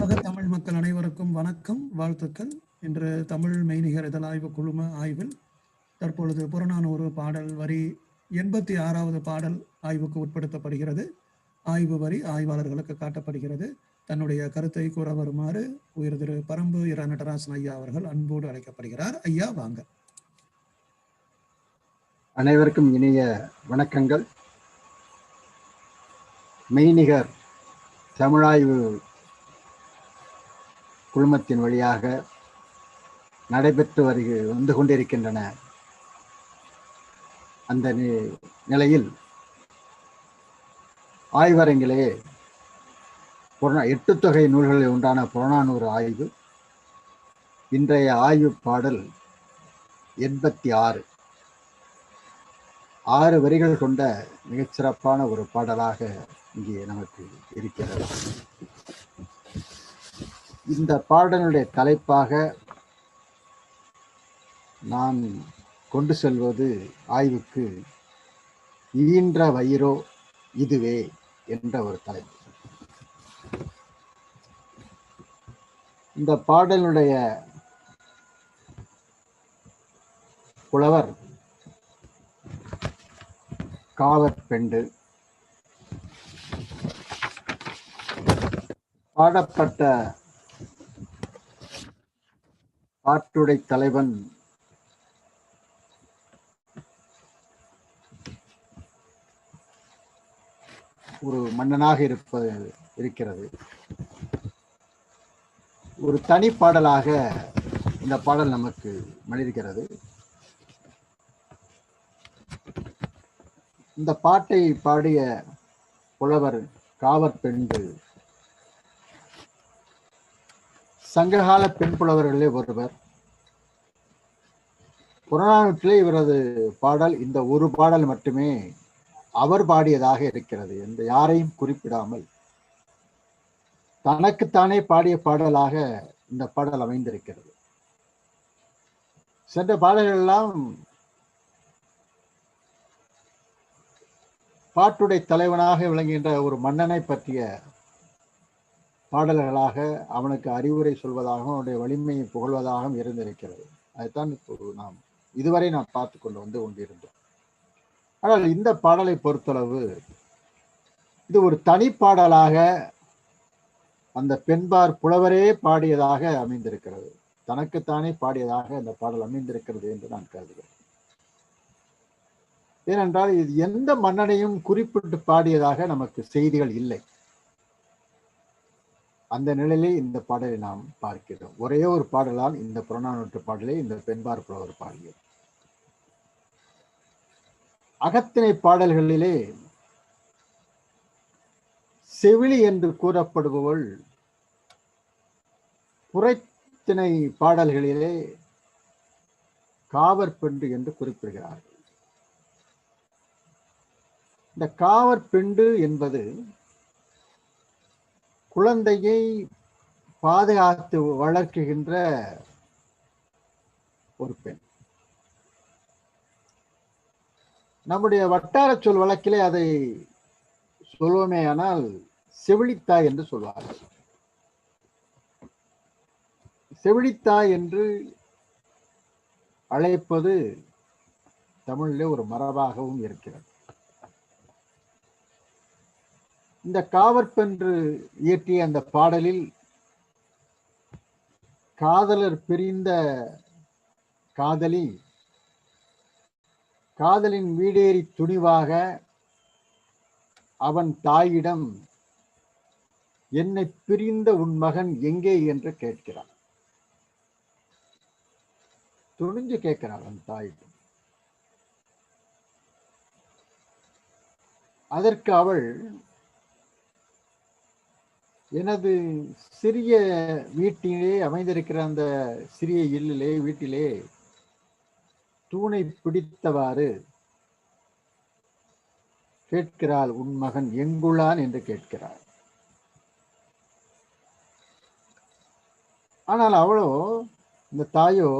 உலக தமிழ் மக்கள் அனைவருக்கும் வணக்கம் வாழ்த்துக்கள். இன்று தமிழ் மெய்நிகர் இதழாய்வு குழும ஆய்வில் தற்பொழுது புறநானூறு பாடல் வரி எண்பத்தி ஆறாவது பாடல் ஆய்வுக்கு உட்படுத்தப்படுகிறது. ஆய்வு வரி ஆய்வாளர்களுக்கு காட்டப்படுகிறது. தன்னுடைய கருத்தை கூற வருமாறு உயர் திரு பரம்பு இர நடராசன் ஐயா அவர்கள் அன்போடு அழைக்கப்படுகிறார். ஐயா வாங்க. அனைவருக்கும் இனிய வணக்கங்கள். மெய்நிகர் தமிழாய்வு குழுமத்தின் வழியாக நடைபெற்று வருகை வந்து கொண்டிருக்கின்றன. அந்த நிலையில் ஆய்வரங்கிலே புறநா எட்டு தொகை நூல்களில் உண்டான புறநானூறு ஆய்வு இன்றைய ஆய்வு பாடல் எண்பத்தி ஆறு. ஆறு வரிகள் கொண்ட மிகச்சிறப்பான ஒரு பாடலாக இங்கே நமக்கு இருக்கிறது. இந்த பாடலுடைய தலைப்பாக நான் கொண்டு செல்வது ஆய்வுக்கு ஈன்ற வயிறோ இதுவே என்ற ஒரு தலைப்பு. இந்த பாடலுடைய புலவர் காவற்பெண்டு பாடப்பட்ட பாட்டுடை தலைவன். ஒரு மன்னனாக இருப்பது இருக்கிறது. ஒரு தனி பாடலாக இந்த பாடல் நமக்கு மனிருக்கிறது இந்த பாட்டை பாடிய புலவர் காவற்பெண்டு சங்ககால பெண் புலவர்களே ஒருவர். புறநானூற்றிலே இவரது பாடல் இந்த ஒரு பாடல் மட்டுமே அவர் பாடியதாக இருக்கிறது எந்த யாரையும் குறிப்பிடாமல். தனக்குத்தானே பாடிய பாடலாக இந்த பாடல் அமைந்திருக்கிறது. சென்ற பாடல்கள் எல்லாம் பாட்டுடை தலைவனாக விளங்குகின்ற ஒரு மன்னனை பற்றிய பாடல்களாக அவனுக்கு அறிவுரை சொல்வதாகவும் அவனுடைய வலிமையை புகழ்வதாகவும் இருந்திருக்கிறது. அதைத்தான் இப்போ நாம் இதுவரை நாம் பார்த்து கொண்டு வந்து கொண்டிருந்தோம். ஆனால் இந்த பாடலை பொறுத்தளவு இது ஒரு தனி பாடலாக அந்த பெண்பார் புலவரே பாடியதாக அமைந்திருக்கிறது. தனக்குத்தானே பாடியதாக அந்த பாடல் அமைந்திருக்கிறது என்று நான் கருதுகிறேன். ஏனென்றால் இது எந்த மன்னனையும் குறிப்பிட்டு பாடியதாக நமக்கு செய்திகள் இல்லை. அந்த நிலையிலே இந்த பாடலை நாம் பார்க்கிறோம். ஒரே ஒரு பாடலால் இந்த புறநானூற்று பாடலை இந்த பெண்பார் புலவர் பாடியது. அகத்திணை பாடல்களிலே செவிலி என்று கூறப்படுபவள் புறத்திணை பாடல்களிலே காவற்பெண்டு என்று குறிப்பிடுகிறார்கள். இந்த காவற்பெண்டு என்பது குழந்தையை பாதுகாத்து வளர்க்குகின்ற ஒரு பெண். நம்முடைய வட்டார சொல் வழக்கிலே அதை சொல்வோமே ஆனால் செவிலித்தாய் என்று சொல்வார்கள் செவிலித்தாய் என்று அழைப்பது தமிழிலே ஒரு மரபாகவும் இருக்கிறது. இந்த காவற்பென்று இயற்றிய அந்த பாடலில் காதலர் பிரிந்த காதலி காதலின் வீடேறி துணிவாக அவன் தாயிடம் என்னை பிரிந்த உன் மகன் எங்கே? என்று கேட்கிறான். துணிஞ்சு கேட்கிறான் அவன் தாயிடம் அதற்கு அவள் எனது சிறிய வீட்டிலே அமைந்திருக்கிற அந்த சிறிய இல்லிலே வீட்டிலே தூணை பிடித்தவாறு கேட்கிறாள் உன் மகன் எங்குள்ளான் என்று கேட்கிறாள். ஆனால் அவளோ இந்த தாயோ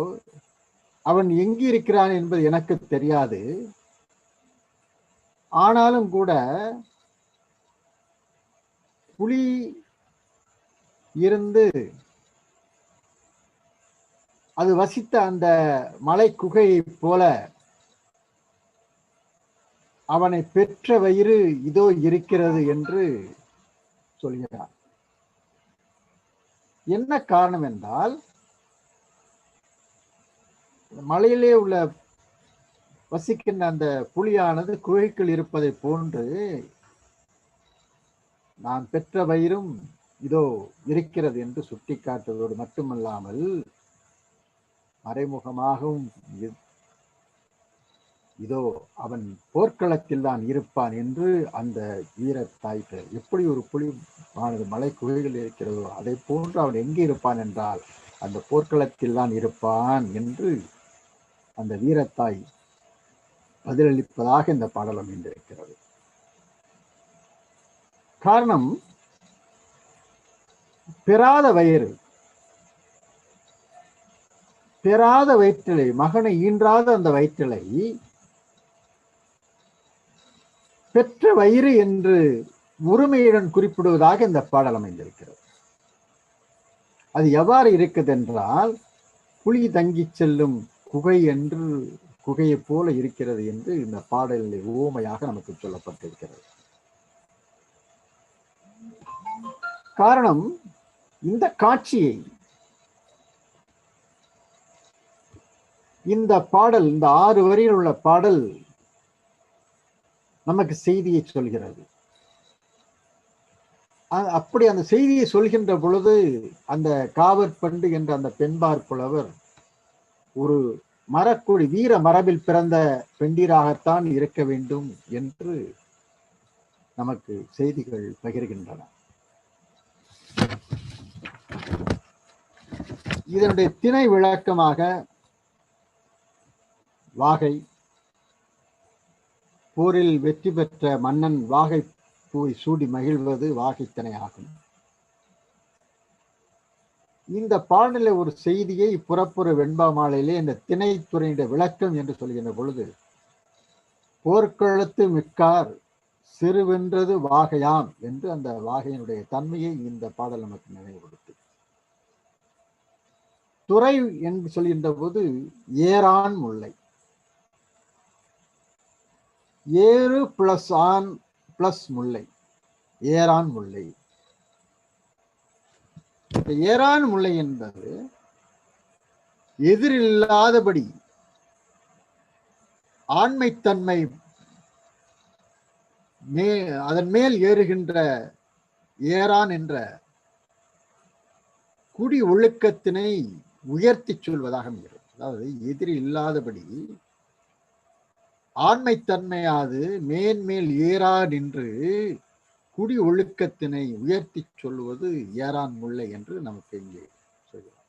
அவன் எங்கு இருக்கிறான் என்பது எனக்கு தெரியாது. ஆனாலும் கூட புலி இருந்து அது வசித்த அந்த மலை குகையைப் போல அவனை பெற்ற வயிறு இதோ இருக்கிறது என்று சொல்கிறார். என்ன காரணம் என்றால் மலையிலே உள்ள வசிக்கின்ற அந்த புலியானது குகைக்குள் இருப்பதை போன்று நான் பெற்ற வயிறும் இதோ இருக்கிறது என்று சுட்டிக்காட்டுவதோடு மட்டுமல்லாமல் மறைமுகமாகவும் இதோ அவன் போர்க்களத்தில் தான் இருப்பான் என்று அந்த வீர தாய்க்கு எப்படி ஒரு புலிமானது மலை குகைகள் இருக்கிறதோ அதை போன்று அவன் எங்கே இருப்பான் என்றால் அந்த போர்க்களத்தில் தான் இருப்பான் என்று அந்த வீரத்தாய் பதிலளிப்பதாக இந்த பாடல் அமைந்திருக்கிறது. காரணம் பெறாத வயிறு. பெறாத வயிற்றிலை மகனை ஈன்றாத அந்த வயிற்றிலை பெற்ற வயிறு என்று உரிமையுடன் குறிப்பிடுவதாக இந்த பாடல் அமைந்திருக்கிறது. அது எவ்வாறு இருக்குது என்றால் புலி தங்கி செல்லும் குகை என்று குகையை போல இருக்கிறது என்று இந்த பாடலில் ஓமையாக நமக்கு சொல்லப்பட்டிருக்கிறது. காரணம் இந்த காட்சியை இந்த பாடல் இந்த ஆறு வரியில் உள்ள பாடல் நமக்கு செய்தியை சொல்கிறது. அப்படி அந்த செய்தியை சொல்கின்ற பொழுது அந்த காவற்பண்டு என்ற அந்த பெண்பார் புலவர் ஒரு மரக்குடி வீர மரபில் பிறந்த பெண்டிராகத்தான் இருக்க வேண்டும் என்று நமக்கு செய்திகள் பகிர்கின்றன. இதனுடைய திணை விளக்கமாக வாகை போரில் வெற்றி பெற்ற மன்னன் வாகை பூவை சூடி மகிழ்வது வாகைத்திணை ஆகும். இந்த பாடலில் ஒரு செய்தியை புறப்புற வெண்பா மாலையிலே இந்த திணைத்துறையினுடைய விளக்கம் என்று சொல்கின்ற பொழுது போர்க்களத்து மிக்கார் சிறுவென்றது வாகையாம் என்று அந்த வாகையினுடைய தன்மையை இந்த பாடல் நமக்கு நினைவுபடும் துறை என்று சொல்கின்ற போது ஏரான் முல்லை. ஏறு பிளஸ் ஆன் பிளஸ் முல்லை. ஏரான் முல்லை. ஏரான் முல்லை என்பது எதிரில்லாதபடி ஆண்மைத்தன்மை மே அதன் மேல் ஏறுகின்ற ஏரான் என்ற குடி ஒழுக்கத்தினை உயர்த்தி சொல்வதாக அமைகிறது. அதாவது எதிரி இல்லாதபடி ஆண்மைத்தன்மையாது மேன்மேல் ஏறா நின்று குடி ஒழுக்கத்தினை உயர்த்தி சொல்லுவது ஏறான் முல்லை என்று நமக்கு இங்கே சொல்கிறார்.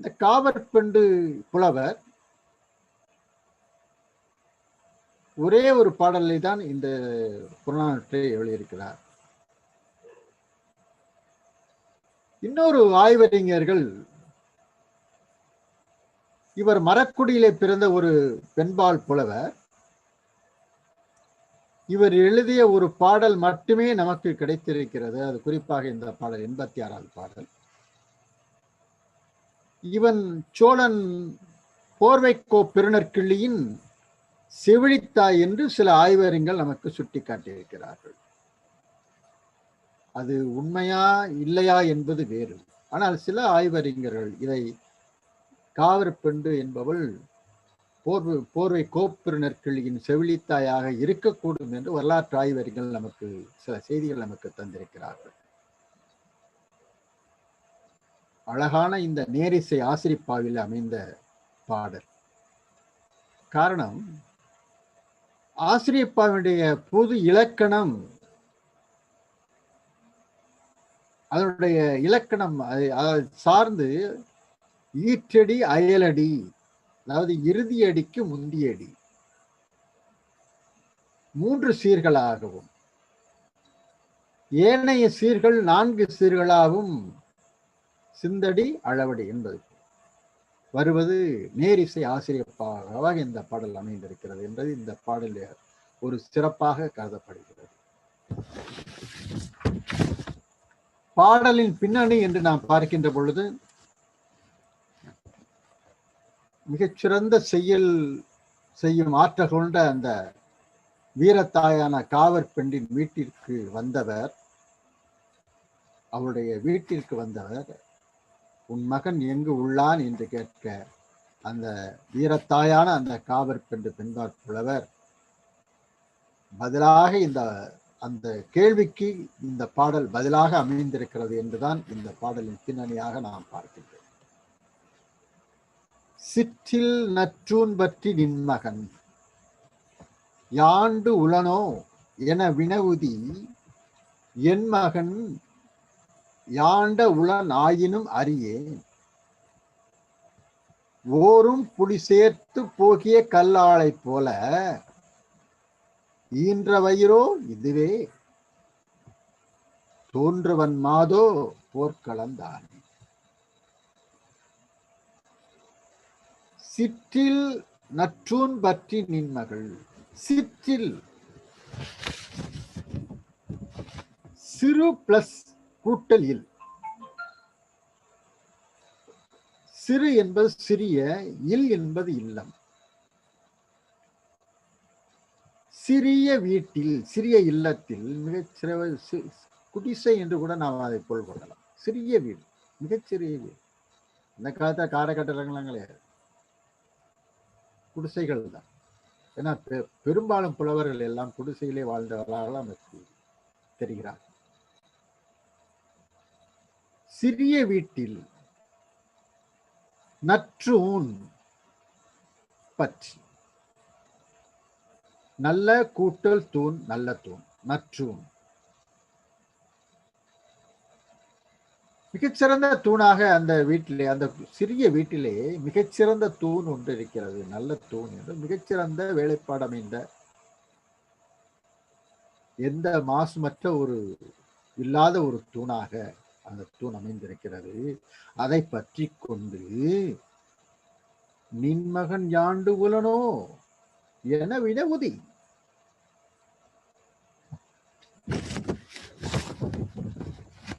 இந்த காவற்பெண்டு புலவர் ஒரே ஒரு பாடலை தான் இந்த புறநானூற்றை எழுதியிருக்கிறார். இன்னொரு ஆய்வறிஞர்கள் இவர் மரக்குடியிலே பிறந்த ஒரு பெண்பால் புலவர். இவர் எழுதிய ஒரு பாடல் மட்டுமே நமக்கு கிடைத்திருக்கிறது. அது குறிப்பாக இந்த பாடல் எண்பத்தி ஆறாவது பாடல். இவன் சோழன் போர்வைக்கோ பெருநற்கிள்ளியின் செவிழித்தாய் என்று சில ஆய்வறிஞர்கள் நமக்கு சுட்டிக்காட்டியிருக்கிறார்கள். அது உண்மையா இல்லையா என்பது வேறு. ஆனால் சில ஆய்வறிஞர்கள் இதை காவிரப்பெண்டு என்பவள் போர்வை போர்வை கோப்பெரு நற்கிள்ளியின் செவிலித்தாயாக இருக்கக்கூடும் என்று வரலாற்று ஆய்வறிஞர்கள் நமக்கு சில செய்திகள் நமக்கு தந்திருக்கிறார்கள். அழகான இந்த நேரிசை ஆசிரிப்பாவில் அமைந்த பாடல். காரணம் ஆசிரியப்பாவினுடைய பொது இலக்கணம் அதனுடைய இலக்கணம் அதை சார்ந்து ஈற்றடி அயலடி அதாவது இறுதி அடிக்கு முந்திய அடி மூன்று சீர்களாகவும் ஏனைய சீர்கள் நான்கு சீர்களாகவும் சிந்தடி அளவடி என்பது. வருவது நேரிசை ஆசிரியப்பாக இந்த பாடல் அமைந்திருக்கிறது என்பது இந்த பாடலில் ஒரு சிறப்பாக கருதப்படுகிறது. பாடலின் பின்னணி என்று நாம் பார்க்கின்ற பொழுது மிகச்சிறந்த செய்யல் செய்யும் ஆற்றல் கொண்ட அந்த வீரத்தாயான காவற் பெண்டின் வீட்டிற்கு வந்தவர் அவருடைய வீட்டிற்கு வந்தவர் உன் மகன் எங்கு உள்ளான்? என்று கேட்க அந்த வீரத்தாயான அந்த காவற் பெண்டு பெண்பாற் புலவர் பதிலாக இந்த அந்த கேள்விக்கு இந்த பாடல் பதிலாக அமைந்திருக்கிறது என்றுதான் இந்த பாடலின் பின்னணியாக நாம் பார்க்கின்றோம். சிற்றில் நற்றூன் பற்றி நின்மகன் யாண்டு உளனோ என வினவுதி என் மகன் யாண்ட உளன் ஆயினும் அறியேன். ஓரும் புலி சேர்த்து போகிய கல்லாளை போல ஈன்ற வயிறோ இதுவே. தோன்றுவன் மாதோ போர்க்களந்தான். சிற்றில் நற்றூன் பற்றி நின்மகள் சிற்றில். சிறு பிளஸ் கூட்டல் இல். சிறு என்பது சிறிய இல் என்பது இல்லம். சிறிய வீட்டில் சிறிய இல்லத்தில் மிகச்சிற சி- குடிசை என்று கூட நாம் அதை பொருள் கொள்ளலாம். சிறிய வீடு மிகச்சிறிய வீடு. இந்த காலத்துல கார கிடையாது. குடிசைகள் தான். ஏன்னா பெ- பெரும்பாலும் புலவர்கள் எல்லாம் குடிசையிலே வாழ்ந்தவர்களாக நமக்கு தெரிகிறார். சிறிய வீட்டில் நற்றூன் பற்றி. நல்ல கூட்டல் தூண் நல்ல தூண் மற்றும் மிகச்சிறந்த தூணாக அந்த வீட்டிலே அந்த சிறிய வீட்டிலே மிகச்சிறந்த தூண் ஒன்று இருக்கிறது நல்ல தூண் என்று. மிகச்சிறந்த வேலைப்பாடு அமைந்த எந்த மாசுமற்ற ஒரு இல்லாத ஒரு தூணாக அந்த தூண் அமைந்திருக்கிறது. அதை பற்றி கொண்டு நின்மகன் யாண்டு உலனோ? என வினவுதி.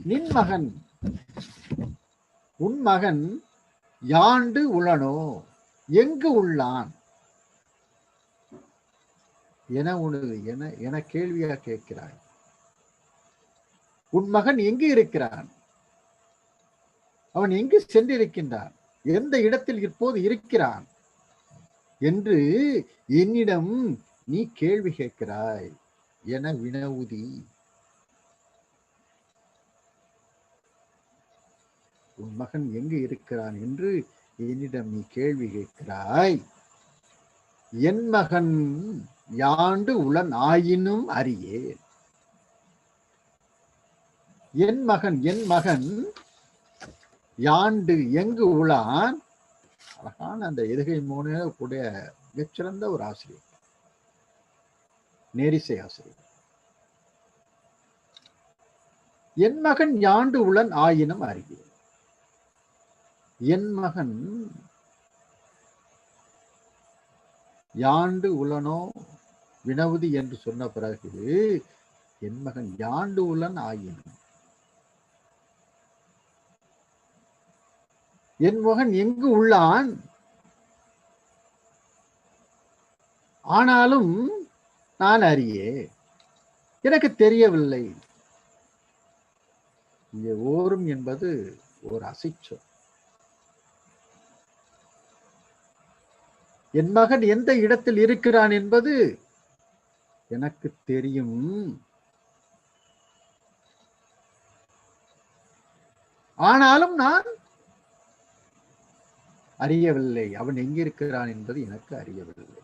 நின் மகன் உன் மகன் யாண்டு உளனோ எங்கு உள்ளான்? என உனது என என கேள்வியா கேட்கிறாய். உன் மகன் எங்கு இருக்கிறான்? அவன் எங்கு சென்றிருக்கின்றான்? எந்த இடத்தில் இப்போது இருக்கிறான்? என்று என்னிடம் நீ கேள்வி கேட்கிறாய் என வினவுதி. உன் மகன் எங்கு இருக்கிறான் என்று என்னிடம் நீ கேள்வி கேட்கிறாய்? என் மகன் யாண்டு உளன் ஆயினும் அறியேன். என் மகன் என் மகன் யாண்டு எங்கு உளான்? அழகான அந்த எதுகை மூணு கூடிய மிகச்சிறந்த ஒரு ஆசிரியர். நேரிசை ஆசிரியர். என் மகன் யாண்டு உளன் ஆயினும் அறிகிறேன் என் மகன் யாண்டு உலனோ வினவுதி என்று சொன்ன பிறகு என் மகன் யாண்டு உலன் ஆயின். என் மகன் எங்கு உள்ளான்? ஆனாலும் நான் அறியே. எனக்கு தெரியவில்லை. இங்கே ஓரும் என்பது ஒரு அசைச்சொல். என் மகன் எந்த இடத்தில் இருக்கிறான் என்பது எனக்கு தெரியும். ஆனாலும் நான் அறியவில்லை. அவன் எங்கிருக்கிறான் என்பது எனக்கு அறியவில்லை.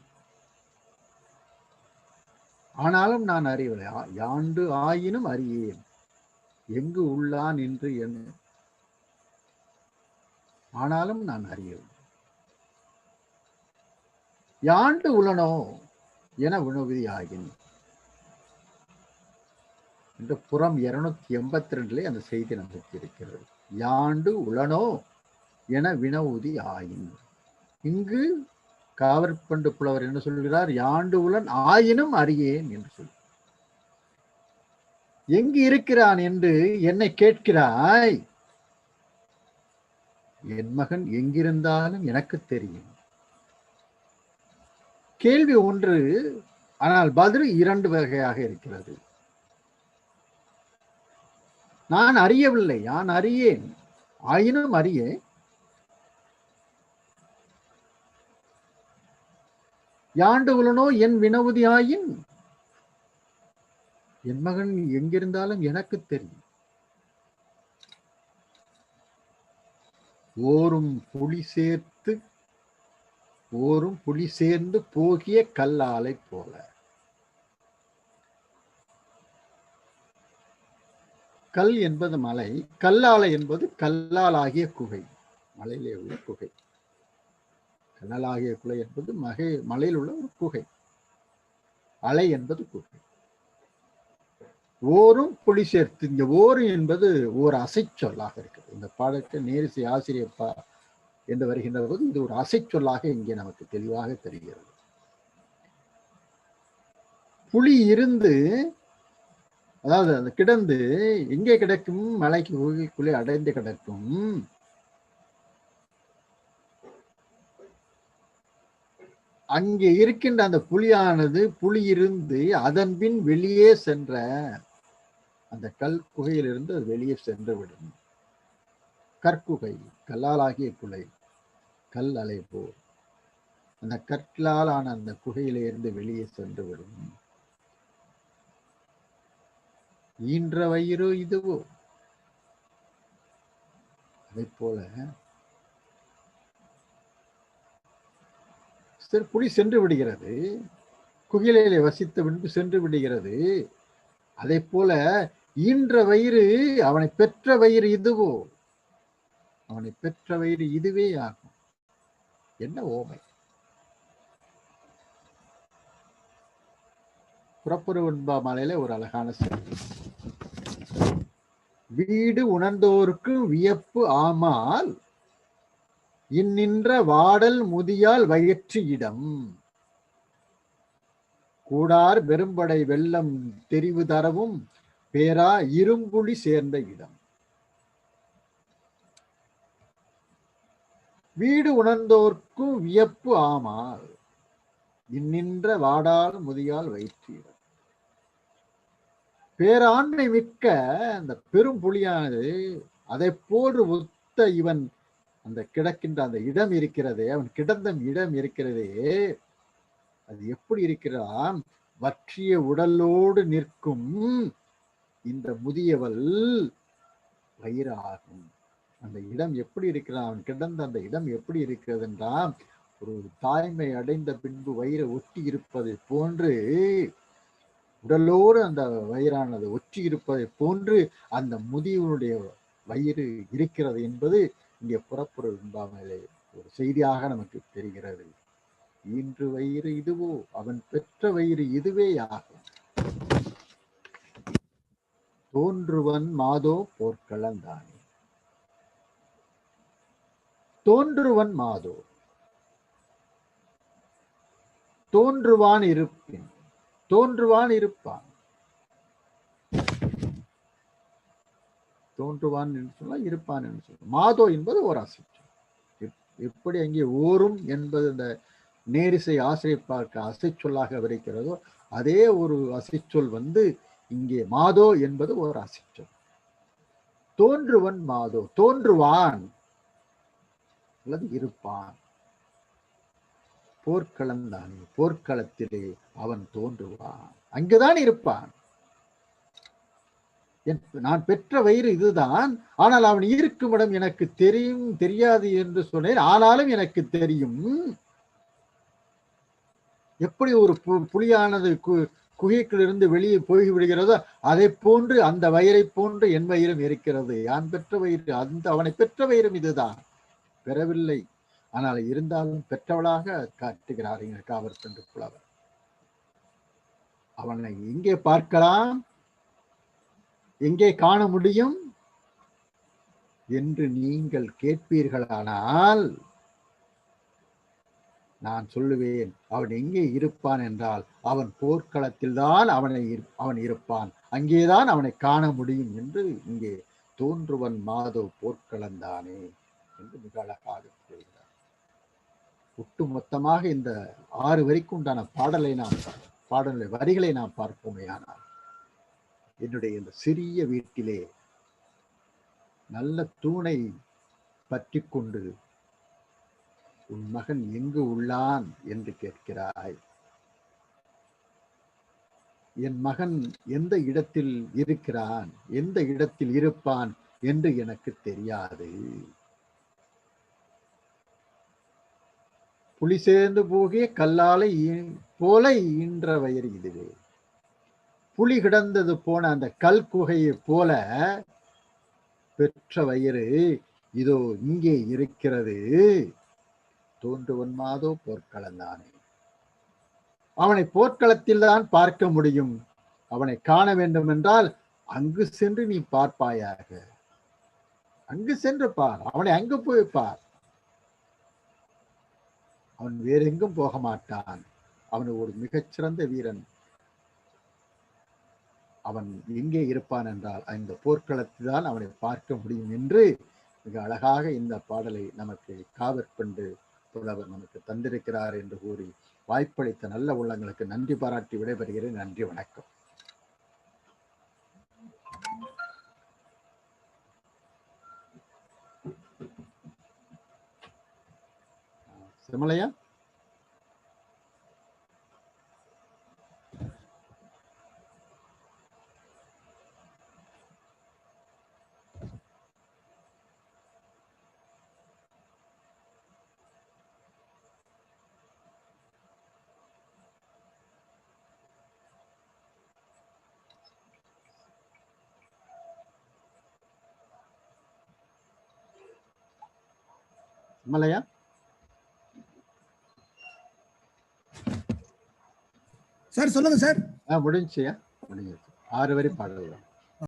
ஆனாலும் நான் அறியவில்லை. யாண்டு ஆயினும் அறியேன். எங்கு உள்ளான் என்று என்ன ஆனாலும் நான் அறியவில்லை. யாண்டு உளனோ என வினவுதி ஆகின் இந்த புறம் இருநூத்தி எண்பத்தி ரெண்டுலே அந்த செய்தி நமக்கு இருக்கிறது யாண்டு உளனோ என வினவுதி ஆயின் இங்கு காவற்பண்டு புலவர் என்ன சொல்கிறார்? யாண்டு உளன் ஆயினும் அறியேன் என்று சொல். எங்கு இருக்கிறான் என்று என்னை கேட்கிறாய்? என் மகன் எங்கிருந்தாலும் எனக்கு தெரியும். கேள்வி ஒன்று ஆனால் பதில் இரண்டு வகையாக இருக்கிறது. நான் அறியவில்லை நான் அறியேன். ஆயினும் அறியேன் யாண்டு உலனோ என் வினவுதி ஆயின்? என் மகன் எங்கிருந்தாலும் எனக்கு தெரியும். ஓரும் புலி சேர்த்து ஓரும் புலி சேர்ந்து போகிய கல்லாலை போல. கல் என்பது மலை கல்லாலை என்பது கல்லாலாகிய குகை மலையிலே உள்ள குகை. கல்லாலாகிய குலை என்பது மகை மலையில் உள்ள ஒரு குகை. அலை என்பது குகை. ஓரும் புலி சேர்த்து இங்க ஓரு என்பது ஓர் அசைச்சொல்லாக இருக்குது. இந்த பாடத்தை நேரிசை ஆசிரியர் என்று வருகின்ற போது இது ஒரு அசைச்சொல்லாக இங்கே நமக்கு தெளிவாக தெரிகிறது. புலி இருந்து அதாவது அது கிடந்து எங்கே கிடக்கும்? மலைக்கு குகைக்குள்ளே அடைந்து கிடக்கும். அங்கே இருக்கின்ற அந்த புலியானது புலி இருந்து அதன் பின் வெளியே சென்ற அந்த கல் குகையிலிருந்து அது வெளியே சென்று விடும். கற்குகை கல்லாலாகிய குலை கல் அலை போல் அந்த ஆன அந்த குகையிலிருந்து வெளியே சென்று விடும் ஈன்ற வயிறு இதுவோ? அதை போல சரி புலி சென்று விடுகிறது குகிலையிலே வசித்த பின்பு சென்று விடுகிறது அதே போல ஈன்ற வயிறு அவனை பெற்ற வயிறு இதுவோ? அவனை பெற்ற வயிறு இதுவே ஆகும் என்ன ஓமை? புறப்புறவன்பா மலையில ஒரு அழகான செய்தி வீடு உணர்ந்தோருக்கு வியப்பு ஆமால் இன்னின்ற வாடல் முதியால் வயிற்று இடம். கூடார் பெரும்படை வெள்ளம் தெரிவு தரவும் பேரா இரும்புலி சேர்ந்த இடம். வீடு உணர்ந்தோர்க்கும் வியப்பு ஆமால் இன்னின்ற வாடால் முதியால் வயிற்று பேராண்மை மிக்க அந்த பெரும் புலியானது அதை போன்று ஒத்த இவன் அந்த கிடக்கின்ற அந்த இடம் இருக்கிறதே அவன் கிடந்த இடம் இருக்கிறதே அது எப்படி இருக்கிறான்? வற்றிய உடலோடு நிற்கும் இந்த முதியவள் வயிறாகும். அந்த இடம் எப்படி இருக்கிறான்? அவன் கிடந்த அந்த இடம் எப்படி இருக்கிறது என்றால் ஒரு தாய்மை அடைந்த பின்பு வயிறு ஒட்டி இருப்பதை போன்று உடலோடு அந்த வயிறானது ஒற்றி இருப்பதை போன்று அந்த முதியவனுடைய வயிறு இருக்கிறது என்பது இங்கே புறப்புற இன்பாமலே ஒரு செய்தியாக நமக்கு தெரிகிறது. இன்று வயிறு இதுவோ? அவன் பெற்ற வயிறு இதுவே ஆகும். தோன்றுவன் மாதோ போர்க்களந்தானே. தோன்றுவன் மாதோ. தோன்றுவான் இருப்பின். தோன்றுவான் இருப்பான். தோன்றுவான் என்று சொன்னால் இருப்பான் என்று சொல்லலாம் மாதோ என்பது ஒரு அசைச்சொல். எப்படி அங்கே ஓரும் என்பது இந்த நேரிசை ஆசிரியப்பார்க்க அசைச்சொல்லாக விரைக்கிறதோ அதே ஒரு அசைச்சொல் வந்து இங்கே மாதோ என்பது ஒரு அசைச்சொல். தோன்றுவன் மாதோ தோன்றுவான். அல்லது இருப்பான். போர்க்களம் தானே. போர்க்களத்திலே அவன் தோன்றுவான். அங்குதான் இருப்பான். நான் பெற்ற வயிறு இதுதான். ஆனால் அவன் இருக்கும் இடம் எனக்கு தெரியும் தெரியாது என்று சொன்னேன். ஆனாலும் எனக்கு தெரியும். எப்படி ஒரு பு- புலியானது கு- குகைக்கிலிருந்து வெளியே போய் விடுகிறதோ அதை போன்று அந்த வயிறை போன்று என் வயிறும் இருக்கிறது. யான் பெற்ற வயிறு அந்த அவனை பெற்ற வயிறும் இதுதான். பெறவில்லை. ஆனால் இருந்தாலும் பெற்றவளாக காட்டுகிறார் இங்க காவர் சென்று புலவர். அவனை எங்கே பார்க்கலாம்? எங்கே காண முடியும்? என்று நீங்கள் கேட்பீர்களானால் நான் சொல்லுவேன் அவன் எங்கே இருப்பான் என்றால் அவன் போர்க்களத்தில் தான் அவனை இரு- அவன் இருப்பான். அங்கேதான் அவனை காண முடியும் என்று இங்கே தோன்றுவன் மாதவ் போர்க்களந்தானே. என்று மிக அழகாக கூறுகிறார். ஒட்டு மொத்தமாக இந்த ஆறு வரைக்கும் உண்டான பாடலை நாம் பாடலை வரிகளை நாம் பார்ப்போமேயானால் என்னுடைய இந்த சிறிய வீட்டிலே நல்ல தூணை பற்றி கொண்டு உன் மகன் எங்கு உள்ளான் என்று கேட்கிறாய். என் மகன் எந்த இடத்தில் இருக்கிறான் எந்த இடத்தில் இருப்பான் என்று எனக்கு தெரியாது. புலி சேர்ந்து போகிய கல்லாலை போல ஈன்ற வயிறு இதுவே. புலி கிடந்தது போன அந்த கல் குகையை போல பெற்ற வயிறு இதோ இங்கே இருக்கிறது. தோன்றுவன் மாதோ போர்க்களந்தானே அவனை போர்க்களத்தில் தான் பார்க்க முடியும். அவனை காண வேண்டும் என்றால் அங்கு சென்று நீ பார்ப்பாயாக. அங்கு சென்று பார். அவனை அங்கு போய் பார். அவன் வேறெங்கும் போக மாட்டான். அவன் ஒரு மிகச்சிறந்த வீரன். அவன் எங்கே இருப்பான் என்றால் அந்த போர்க்களத்தில் தான் அவனை பார்க்க முடியும் என்று மிக அழகாக இந்த பாடலை நமக்கு காவற்பண்டு புலவர் நமக்கு தந்திருக்கிறார் என்று கூறி வாய்ப்பளித்த நல்ல உள்ளங்களுக்கு நன்றி பாராட்டி விடைபெறுகிறேன். நன்றி வணக்கம். Hacemos ya. ¿Vale ya? Sir சொல்லுங்க சார். ஆ முடிஞ்சியா முடிஞ்சிருச்சு ஆறு வரி பாடல்கள்.